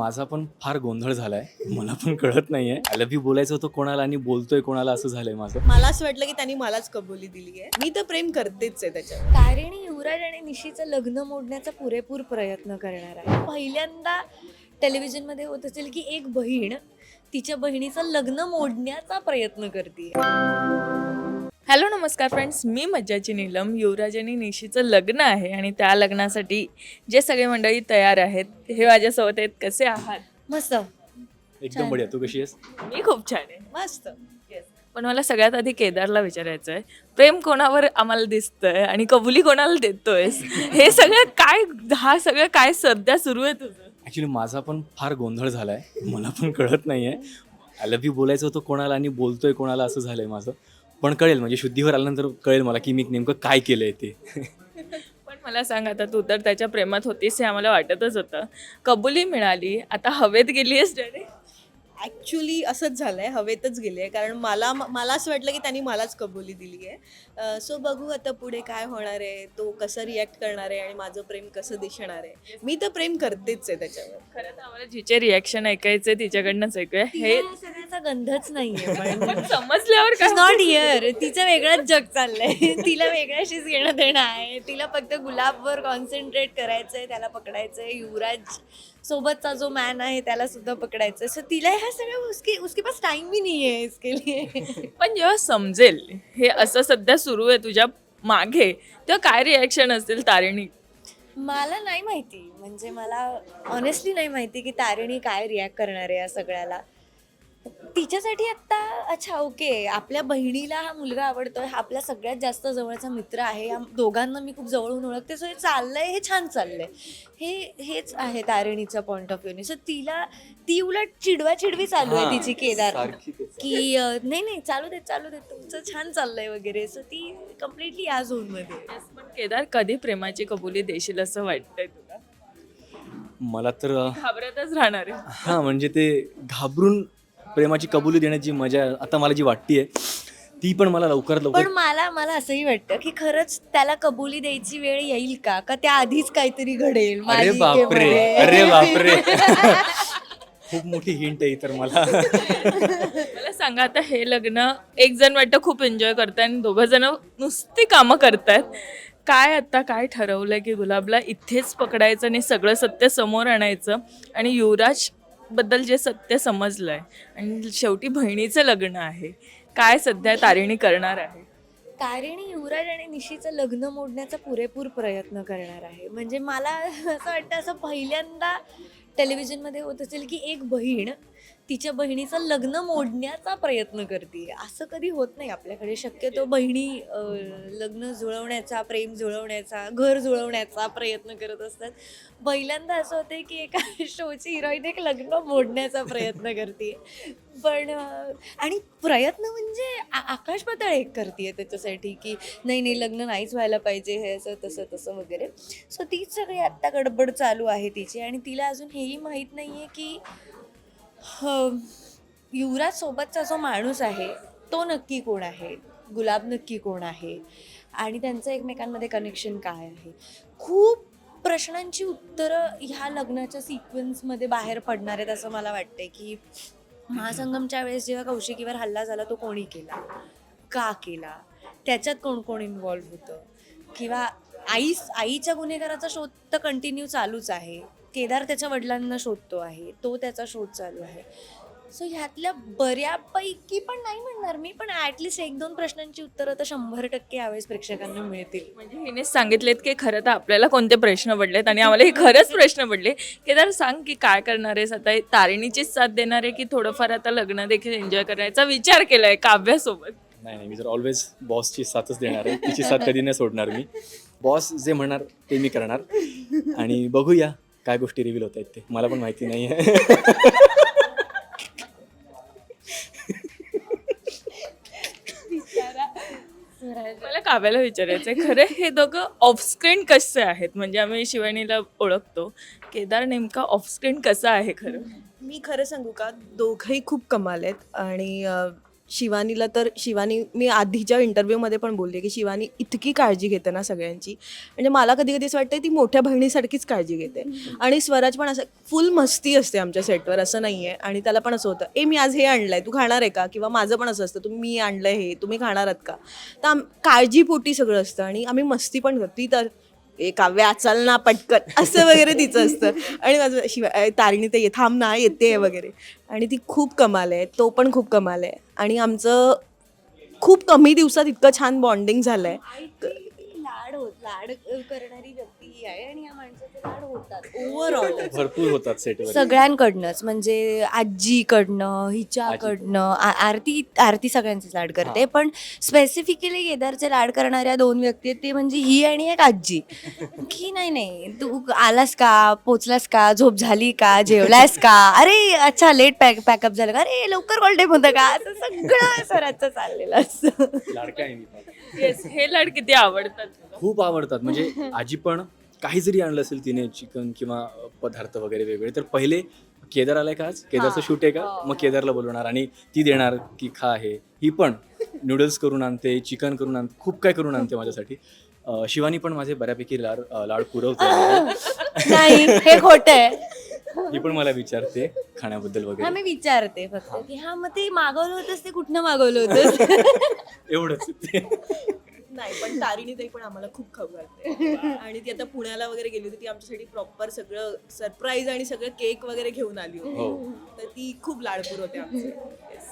माझा पण फार गोंधळ झालाय. मला पण कळत नाहीये. आय लव्ह यू बोलायचं होतं कोणाला आणि बोलतोय कोणाला असं झालंय माझं. मला असं वाटलं की त्यांनी मलाच कबुली दिली आहे. मी तर प्रेम करतेच आहे त्याच्यावर. तारिणी युवराज आणि निशीचं लग्न मोडण्याचा पुरेपूर प्रयत्न करणार आहे. पहिल्यांदा टेलिव्हिजनमध्ये होत असेल की एक बहीण तिच्या बहिणीचं लग्न मोडण्याचा प्रयत्न करते हॅलो नमस्कार फ्रेंड्स मी मज्जाची नीलम युवराज आणि निशीचं लग्न आहे आणि त्या लग्नासाठी जे सगळे मंडळी तयार आहेत हे माझ्यासोबत आहेत. कसे आहात? मस्त. एकदम बढिया. तू कशी आहेस? मी खूप छान आहे. मस्त. पण मला सगळ्यात आधी केदारला विचारायचं आहे प्रेम कोणावर आम्हाला दिसतंय आणि कबुली कोणाला देतोयस? हे सगळं काय हा सगळं काय सध्या सुरू आहे तुझं? ऍक्च्युली माझा पण फार गोंधळ झालाय. मला पण कळत नाहीये. आय लव्ह यू बोलायचं होतं कोणाला आणि बोलतोय कोणाला असं झालंय माझं. पण कळेल म्हणजे शुद्धीवर आल्यानंतर कळेल मला की मी नेमकं काय केलं आहे ते. पण मला सांग आता तू तर त्याच्या प्रेमात होतीस हे आम्हाला वाटतच होतं. कबुली मिळाली आता हवेत गेली आहेस डायरेक्ट ॲक्च्युली असंच झालंय हवेतच गेली आहे कारण मला मला असं वाटलं की त्यांनी मलाच कबुली दिली आहे सो बघू आता पुढे काय होणार आहे तो कसं रिॲक्ट करणार आहे आणि माझं प्रेम कसं दिसणार आहे. मी तर प्रेम करतेच आहे त्याच्यावर. खरं तर आम्हाला जिचे रिॲक्शन ऐकायचे तिच्याकडनंच ऐकूया. हे सगळ्याचा गंधच नाहीये पण पण समजल्यावर नॉट इयर तिचं वेगळंच जग चाललंय. तिला वेगळ्याशीच घेणं देणं आहे. तिला फक्त गुलाबवर कॉन्सन्ट्रेट करायचंय त्याला पकडायचंय. युवराज सोबतचा जो मॅन आहे त्याला सुद्धा पकडायचंय सो तिला ह्या सगळ्या उसके उसके पास टाइम भी नहीं है इसके लिए. पण जेव्हा समजेल हे असं सध्या सुरू आहे तुझ्या मागे तेव्हा काय रिॲक्शन असेल तारिणी? मला नाही माहिती. म्हणजे मला ऑनेस्टली नाही माहिती की तारिणी काय रिॲक्ट करणार आहे या सगळ्याला. तिच्यासाठी आत्ता अच्छा ओके. आपल्या बहिणीला हा मुलगा आवडतोय हा आपला सगळ्यात जास्त जवळचा मित्र आहे या दोघांना मी खूप जवळून ओळखते सो हे चाललंय हे छान चाललंय. हे हेच आहे तारिणीचा पॉईंट ऑफ व्ह्यूने सो तिला ती उलट चिडवा चिडवी चालू आहे तिची केदार. की अं, नाही नाही चालू देत चालू देत तुमचं छान चाललंय वगैरे. सो ती कम्प्लिटली या झोनमध्ये. पण केदार कधी प्रेमाची कबुली देशील असं वाटतंय तुला? मला तर घाबरतच राहणार आहे. हा म्हणजे ते घाबरून प्रेमाची कबुली देण्याची मजा आता मला जी वाटतीये ती पण मला लवकरात पण लवकर मला मला असंही वाटतं की खरंच त्याला कबुली द्यायची वेळ येईल का? का त्या आधीच काहीतरी घडेल अरे बापरे मालिकेमध्ये? अरे बापरे. खूप मोठी हिंट आहे तर मला. मला सांगा आता हे लग्न एक जण वाटतं खूप एन्जॉय करताय आणि दोघं जण नुसती कामं करतायत. काय आता काय ठरवलंय की गुलाबला इथेच पकडायचं आणि सगळं सत्य समोर आणायचं? आणि युवराज बद्दल जे सत्य समजलंय. आणि शेवटी बहिणीचं लग्न आहे. काय सध्या तारिणी करणार आहे? तारिणी युवराज आणि निशीचं लग्न मोडण्याचा पुरेपूर प्रयत्न करणार आहे. म्हणजे मला असं वाटतं असं पहिल्यांदा टेलिव्हिजनमध्ये होत असेल की एक बहीण तिच्या बहिणीचं लग्न मोडण्याचा प्रयत्न करते. असं कधी होत नाही आपल्याकडे. शक्यतो बहिणी लग्न जुळवण्याचा प्रेम जुळवण्याचा घर जुळवण्याचा प्रयत्न करत असतात. पहिल्यांदा असं होतं की एका शोची हिरोईन एक लग्न मोडण्याचा प्रयत्न करते. पण आणि प्रयत्न म्हणजे आ- आकाश पातळ एक करते त्याच्यासाठी की नाही नाही लग्न नाहीच व्हायला पाहिजे हे असं तसं तसं वगैरे. सो तीच सगळी आत्ता गडबड चालू आहे तिची आणि तिला अजून हेही माहीत नाही आहे की ह- युवराजसोबतचा जो माणूस आहे तो नक्की कोण आहे? गुलाब नक्की कोण आहे? आणि त्यांचं एकमेकांमध्ये कनेक्शन काय आहे? खूप प्रश्नांची उत्तरं ह्या लग्नाच्या सिक्वेन्समध्ये बाहेर पडणार आहेत असं मला वाटते की महासंगमच्या वेळेस जेव्हा कौशिकीवर हल्ला झाला तो कोणी केला? का केला? त्याच्यात कोण कोण इन्वॉल्व्ह होतं? किंवा आई आईच्या गुन्हेगाराचा शोध तर कंटिन्यू चालूच आहे. केदार त्याच्या वडिलांना शोधतो आहे तो त्याचा शोध चालू आहे. सो ह्यातल्या बऱ्यापैकी पण नाही म्हणणार मी पण ॲटलिस्ट एक दोन प्रश्नांची उत्तरं तर शंभर टक्के यावेळेस प्रेक्षकांना मिळतील. म्हणजे हिने सांगितलेत की खरं तर आपल्याला कोणते प्रश्न पडलेत आणि आम्हाला हे खरंच प्रश्न पडले. केदार सांग की काय करणार आहेस आता? तारिणीचीच साथ देणार आहे की थोडंफार आता लग्न देखील एन्जॉय करायचा विचार केलाय काव्यासोबत नाही नाही मी जर ऑलवेज बॉसची साथच देणार आहे तिची साथ कधी नाही सोडणार मी. बॉस जे म्हणणार ते मी करणार. आणि बघूया. काय गोष्टी रिव्हील होत आहेत ते? मला पण माहिती नाही आहे मला काव्याला विचारायचंय खरं हे दोघं ऑफस्क्रीन कसे आहेत? म्हणजे आम्ही शिवानीला ओळखतो. केदार नेमका ऑफस्क्रीन कसा आहे खरं? मी खरं सांगू का? दोघंही खूप कमाल आहेत आणि अं, शिवानीला तर शिवानी मी आधीच्या इंटरव्ह्यूमध्ये पण बोलले की शिवानी इतकी काळजी घेते ना सगळ्यांची. म्हणजे मला कधी कधी असं वाटतं ती मोठ्या बहिणीसारखीच काळजी घेते. आणि स्वराज पण असं फुल मस्ती असते आमच्या सेटवर असं नाही आहे आणि त्याला पण असं होतं ए मी आज हे आणलंय तू खाणार आहे का? किंवा माझं पण असं असतं तुम्ही मी आणलंय हे तुम्ही खाणार आहात का? तर आम काळजीपोटी सगळं असतं आणि आम्ही मस्ती पण करतो. ती तर ए काव्या चल ना पटकन असं वगैरे तिचं असतं. आणि माझं शिवाय तारिणी ते थांब ना येते वगैरे. आणि ती खूप कमाल आहे तो पण खूप कमाल आहे. आणि आमचं खूप कमी दिवसात इतकं छान बॉन्डिंग झालं आहे होत लाड करणारी व्यक्ती ही आहे आणि या माणसाचे लाड होतात. ओव्हरऑल भरपूर होतात सेटवर सगळ्यांकडनंच म्हणजे आजीकडनं हिच्याकडनं आ- आरती आरती सगळ्यांचे लाड करते पण स्पेसिफिकली केदारचे लाड करणाऱ्या दोन व्यक्ती आहेत ते म्हणजे ही आणि एक आजी. की नाही नाही तू आलास का? पोचलास का? झोप झाली का? जेवलास का? अरे अच्छा लेट पॅक पॅकअप झालं का? अरे लवकर कॉल टाईम होतं का? असं सगळं स्वराचं चाललेलं असतं. लाडका आहे मी पण. Yes, हे लाड किती आवडतात. तुला? खूप आवडतात. म्हणजे आजी पण काही जरी आणलं असेल तिने चिकन किंवा पदार्थ वगैरे वेगळे तर पहिले केदार आलाय का आज? केदारचं शूट आहे का? मग केदारला बोलवणार आणि ती देणार की खा आहे. ही पण नूडल्स करून आणते चिकन करून आणते खूप काय करून आणते माझ्यासाठी. अ, शिवानी पण माझे बऱ्यापैकी लाड अ, लाड पुरवते नाही हे खोटं आहे. ही पण मला विचारते खाण्याबद्दल हा वगैरे मी विचारते फक्त की हा मग ते मागवलं होतंस ते कुठनं मागवलं होतंस? एवढंच. नाही पण तारिणी ताई पण आम्हाला खूप खाऊ घालते आणि ती आता पुण्याला वगैरे गेली होती ती आमच्यासाठी प्रॉपर सगळं सरप्राईज आणि सगळं केक वगैरे घेऊन आली हो. होती तर ती खूप लाडपूर होते आमचे.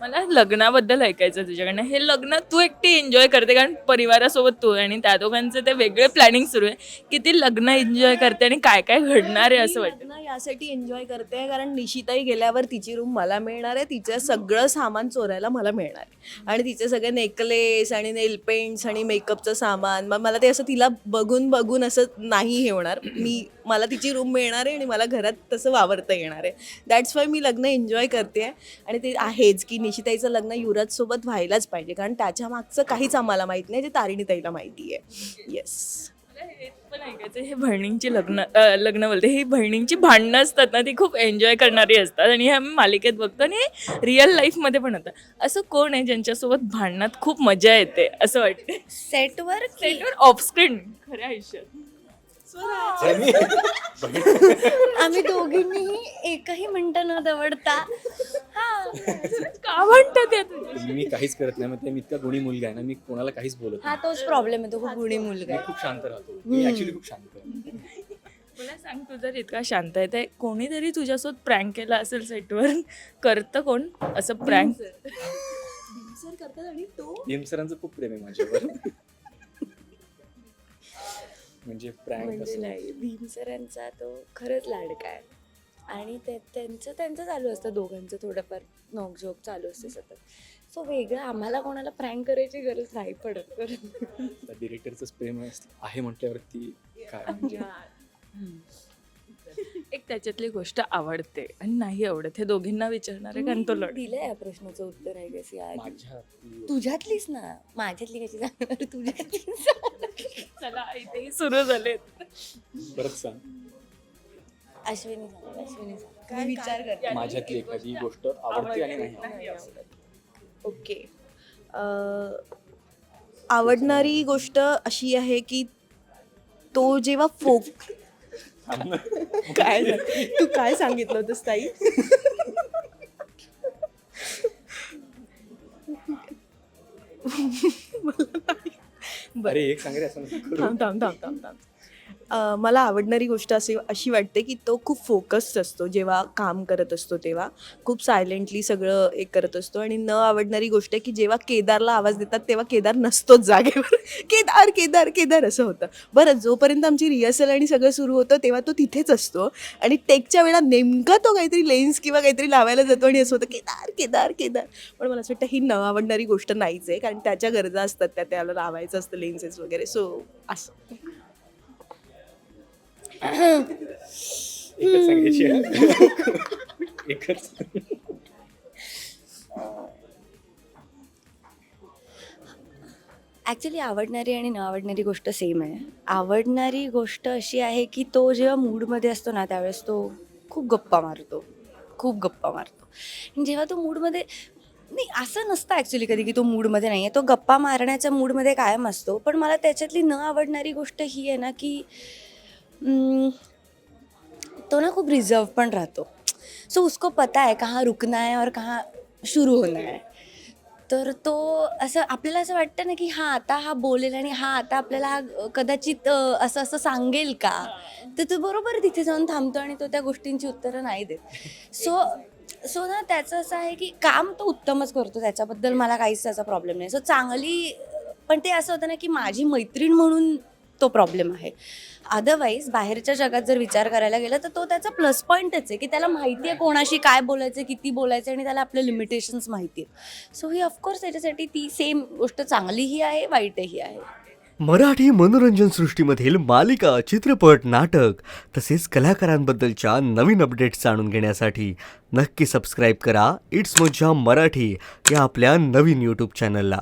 मला लग्नाबद्दल ऐकायचं तुझ्याकडनं हे लग्न तू एकटी एन्जॉय करते कारण परिवारासोबत तू आणि त्या दोघांचं ते वेगळे प्लॅनिंग सुरू आहे. की ती लग्न एन्जॉय करते आणि काय काय घडणार आहे असं वाटतं? यासाठी एन्जॉय करते कारण निशिताई गेल्यावर तिची रूम मला मिळणार आहे. तिचं सगळं सामान चोरायला मला मिळणार आहे. आणि तिचे सगळे नेकलेस आणि नेल पेंट्स आणि मेकअपचं सामान मग मला ते असं तिला बघून बघून असं नाही हे होणार. मी मला तिची रूम मिळणार आहे आणि मला घरात तसं वावरता येणार आहे. दॅट्स वाय मी लग्न एन्जॉय करते आणि ते आहेच की निशिताईचं लग्न युवराजसोबत व्हायलाच पाहिजे कारण त्याच्या मागचं काहीच आम्हाला माहीत नाही जे तारिणीताईला माहिती आहे. येस पण ऐकायचं. हे बहिणींची लग्न अं, लग्न बोलते. ही बहिणींची भांडणं असतात ना ती खूप एन्जॉय करणारी असतात आणि हे आम्ही मालिकेत बघतो आणि रिअल लाईफमध्ये पण होतं. असं कोण आहे ज्यांच्यासोबत भांडणात खूप मजा येते असं वाटतं सेटवर सेटवर ऑफस्क्रीन खऱ्या आयुष्यात. आम्ही दोघींनीही एकही मिनिटं न दवडता का म्हणतात मी काहीच करत नाही ते मी इतका गुणी मुलगा आहे ना मी कोणाला काहीच बोलत हा तोच प्रॉब्लेम आहे तो खूप गुणी मुलगा मी आहे खूप शांत राहतो. मी ऍक्च्युली खूप शांत आहे मला सांग तू जर इतका शांत आहे तर कोणीतरी तुझ्यासोबत प्रँक केला असेल सेटवर करतं कोण? असं प्रँक सर करतात आणि तो? भीम सरांचं खूप प्रेम आहे माझ्यावर. म्हणजे प्रँक म्हणजे नाही भीम सरांचा तो खरंच लाडका आहे. आणि ते त्यांचं त्यांचं चालू असतं दोघांचं थोडंफार नोकझोक चालू असते सतत. सो वेगळं आम्हाला कोणाला प्रँक करायची गरज नाही पडत. कारण डिरेक्टरच प्रेम आहे म्हटल्यावरती काय? म्हणजे एक त्याच्यातली गोष्ट आवडते आणि नाही आवडत हे दोघींना विचारणार आहे कारण तो लढ दिलंय या प्रश्नाचं उत्तर आहे कशी माझ्या तुझ्यातलीच ना. माझ्यातली कशी जाणार? तुझ्यातली चला इथेही सुरू झाले परत सांग. अश्विनी अश्विनी विचार कर माझ्यातली एखादी गोष्ट आवडते आणि नाही. ओके. अं, आवडणारी गोष्ट अशी आहे की तो जेव्हा फोक काय झालं? तू काय सांगितलं होतंस ताई? अरे एक सांग रे असं नको करू. थांब थांब थांब थांब थांब. मला आवडणारी गोष्ट अशी अशी वाटते की तो खूप फोकस्ड असतो जेव्हा काम करत असतो तेव्हा. खूप सायलेंटली सगळं एक करत असतो आणि न आवडणारी गोष्ट आहे की जेव्हा केदारला आवाज देतात तेव्हा केदार नसतोच जागेवर. केदार केदार केदार असं होतं. बरं जोपर्यंत आमची रिहर्सल आणि सगळं सुरू होतं तेव्हा तो तिथेच असतो आणि टेकच्या वेळा नेमका तो काहीतरी लेन्स किंवा काहीतरी लावायला जातो आणि असं होतं केदार केदार केदार. पण मला असं वाटतं ही न आवडणारी गोष्ट नाहीच आहे कारण त्याच्या गरजा असतात त्या त्याला लावायचं असतं लेन्सेस वगैरे. सो असं. एकच सांगायची आहे. एकच. ॲक्च्युली आवडणारी आणि न आवडणारी गोष्ट सेम आहे. आवडणारी गोष्ट अशी आहे की तो जेव्हा मूडमध्ये असतो ना त्यावेळेस तो खूप गप्पा मारतो. खूप गप्पा मारतो. जेव्हा तो मूडमध्ये नाही असं नसतं ॲक्च्युली कधी की तो मूडमध्ये नाही आहे तो गप्पा मारण्याच्या मूडमध्ये कायम असतो. पण मला त्याच्यातली न आवडणारी गोष्ट ही आहे ना की तो ना खूप रिझर्व पण राहतो. सो उसको पता है कहाँ रुकना है और कहाँ शुरू होना है. तर तो असं आपल्याला असं वाटतं ना की हां आता हा बोलेल आणि हा आता आपल्याला हा कदाचित असं असं सांगेल का? तर तो बरोबर तिथे जाऊन थांबतो आणि तो त्या गोष्टींची उत्तरं नाही देत. सो सो ना त्याचं असं आहे की काम तो उत्तमच करतो. त्याच्याबद्दल मला काहीच त्याचा प्रॉब्लेम नाही. सो चांगली पण ते असं होतं ना की माझी मैत्रीण म्हणून तो प्रॉब्लेम आहे. अदरवाईज बाहेरच्या जगात जर विचार करायला गेला तर तो त्याचा प्लस पॉईंटच आहे की त्याला माहिती आहे कोणाशी काय बोलायचं किती बोलायचं आणि त्याला आपले लिमिटेशन्स माहिती आहेत. सो ही ऑफकोर्स त्याच्यासाठी ती सेम गोष्ट चांगलीही आहे वाईटही आहे. मराठी मनोरंजन सृष्टीमधील मालिका चित्रपट नाटक तसेच कलाकारांबद्दलच्या नवीन अपडेट्स जाणून घेण्यासाठी नक्की सबस्क्राईब करा. इट्स मज्जा मराठी या आपल्या नवीन यूट्यूब चॅनलला